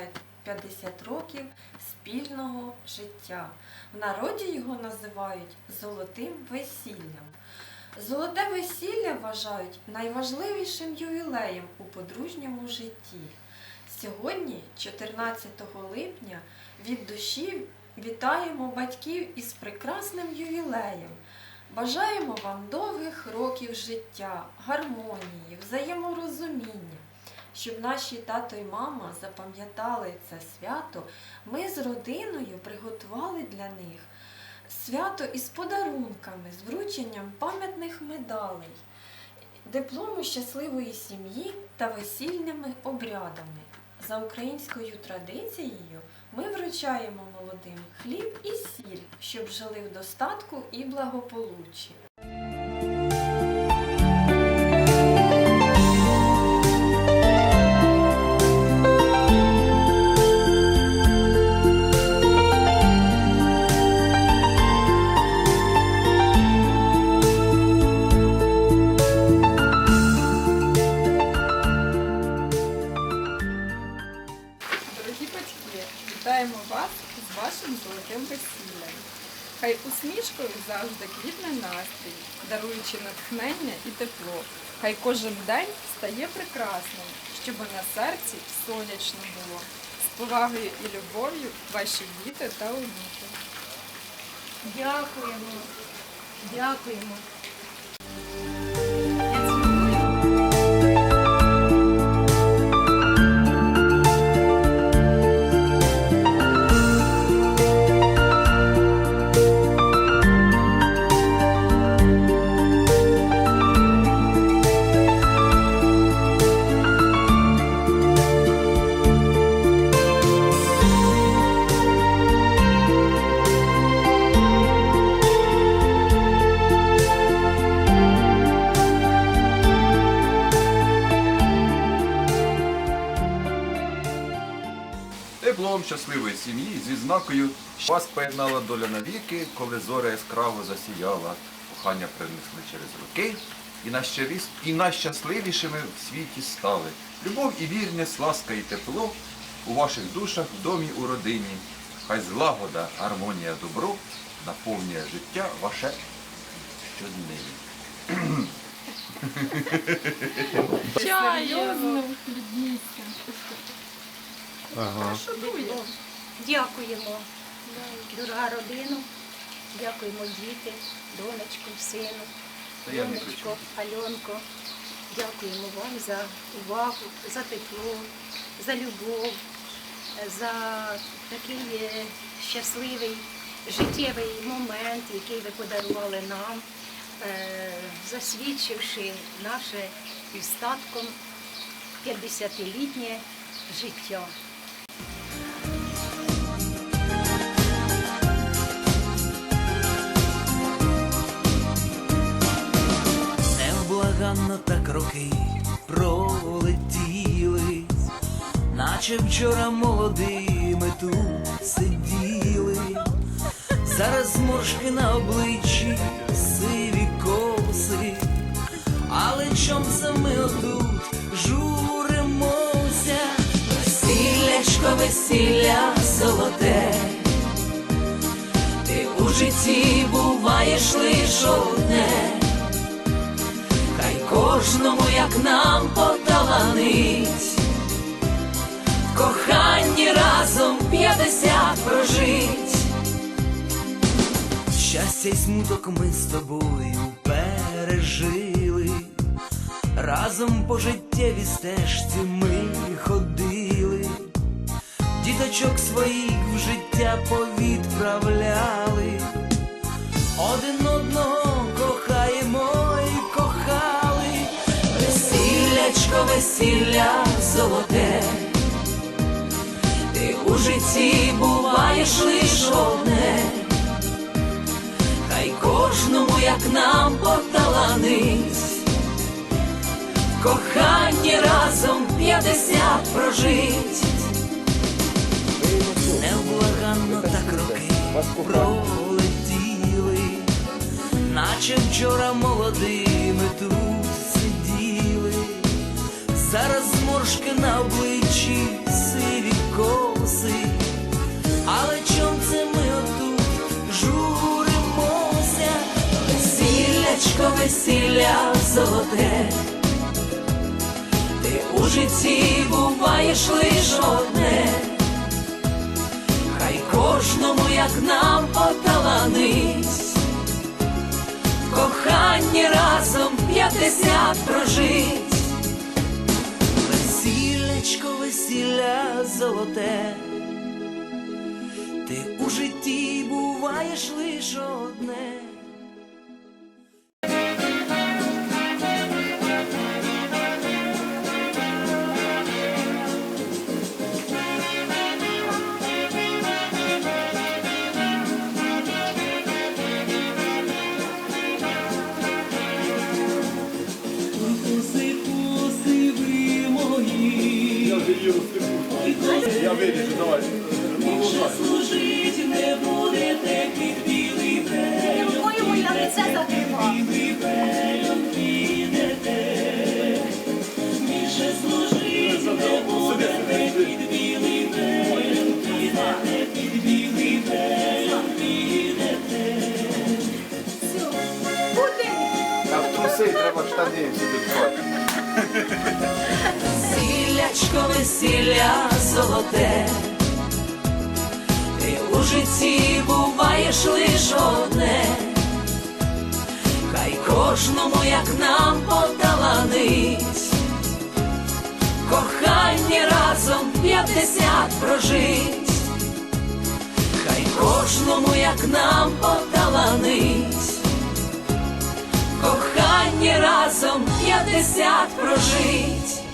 Відзначають 50 років спільного життя. В народі його називають золотим весіллям. Золоте весілля вважають найважливішим ювілеєм у подружньому житті. Сьогодні, 14 липня, від душі вітаємо батьків із прекрасним ювілеєм. Бажаємо вам довгих років життя, гармонії, взаєморозуміння. Щоб наші тато і мама запам'ятали це свято, ми з родиною приготували для них свято із подарунками, з врученням пам'ятних медалей, диплому щасливої сім'ї та весільними обрядами. За українською традицією ми вручаємо молодим хліб і сіль, щоб жили в достатку і благополуччі. Завжди квітне настрій, даруючи натхнення і тепло. Хай кожен день стає прекрасним, щоб на серці сонячно було. З повагою і любов'ю ваші діти та онуки. Дякуємо. Дякуємо. Диплом щасливої сім'ї з відзнакою що вас поєднала доля навіки, коли зоря яскраво засіяла, кохання принесли через роки, і, найщавіс- і найщасливішими в світі стали. Любов і вірність, ласка і тепло у ваших душах, в домі, у родині. Хай злагода, гармонія, добро наповнює життя ваше щоднині. Серйозно? Диплом. Дякуємо, дорога родина. Дякуємо діти, донечку, сину, донечко, Альонко. Дякуємо вам за увагу, за тепло, за любов, за такий е, щасливий життєвий момент, який ви подарували нам, е, засвідчивши наше із татком 50-літнє життя. Наче вчора молодими тут сиділи, зараз зморшки на обличчі, сиві коси, але чом це ми отут журимося, весіллячко, весілля золоте. Ти у житті буваєш лиш одне, кожному, як нам поталанить, коханні разом п'ятдесят прожить. Щастя й смуток ми з тобою пережили, разом по життєвій стежці ми ходили, діточок своїх в життя повідправляли, один одного кохаємо і кохали, весіллячко, весілля золоте, ти у житті буваєш лиш одне, хай кожному, як нам поталанить, в коханні разом п'ятдесят прожить. Невблаганно так роки пролетіли, наче вчора молодими тут сиділи, зараз зморшки на обличчі, сиві коси, але чом це ми отут журимося? Весіллячко, весілля золоте, ти у житті буваєш лиш одне, хай кожному, як нам поталанить, в коханні разом п'ятдесят прожить. Весіллячко, весілля золоте, ти у житті буваєш лиш одне. Я виріжу, давай. Служить не будете під білий лице закрила. більше служить не білий підете під білий А в труси треба штани сюди пхати. Весілля золоте, ти у житті буваєш лиш одне, хай кожному, як нам поталанить, кохання разом п'ятдесят прожить, хай кожному, як нам поталанить, кохання разом п'ятдесят прожить.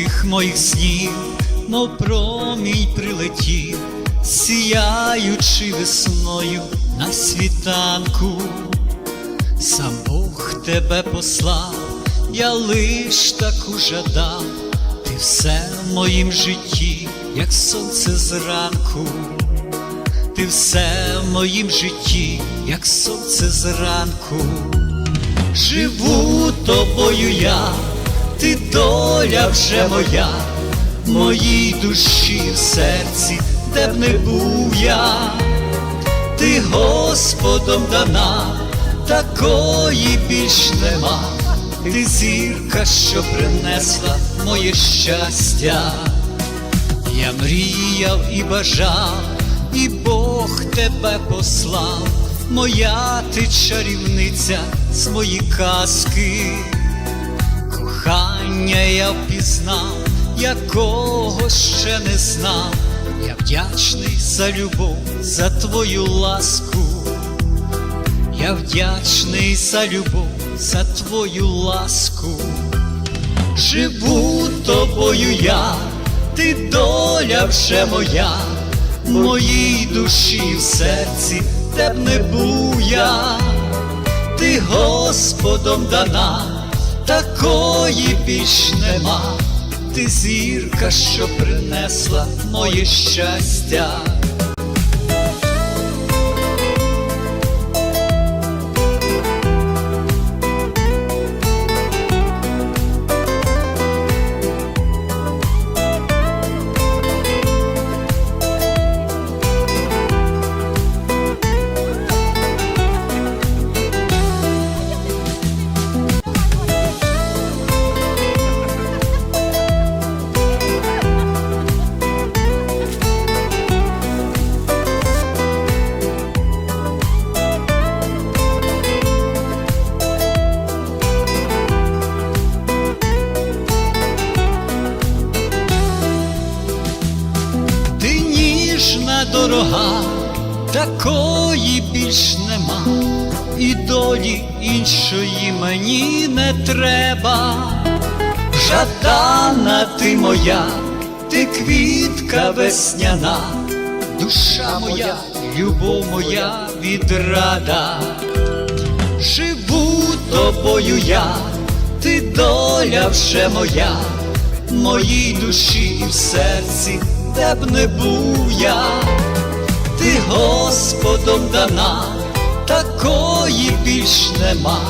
Солодких моїх снів, мов промінь прилетів, сіяючи весною на світанку, сам Бог тебе послав, я лиш таку жадав, ти все в моїм житті, як сонце зранку, ти все в моїм житті, як сонце зранку. Живу тобою я, ти доля вже моя, моїй душі в серці, де б не був я, ти Господом дана, такої більш нема, ти зірка, що принесла моє щастя. Я мріяв і бажав, і Бог тебе послав, моя ти чарівниця з мої казки. Кохання я впізнав, якого ще не знав. Я вдячний за любов, за твою ласку. Я вдячний за любов, за твою ласку. Живу тобою я, ти доля вже моя, моїй душі в серці, де б не був я, ти Господом дана, такої більш нема, ти зірка, що принесла моє щастя. Такої більш нема, і долі іншої мені не треба. Жадана ти моя, ти квітка весняна, душа моя, любов моя відрада. Живу тобою я, ти доля вже моя, моїй душі і в серці, де б не був я, ти Господом дана, такої більш нема,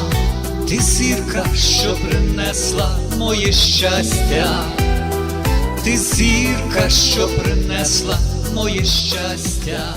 ти зірка, що принесла моє щастя, ти зірка, що принесла моє щастя.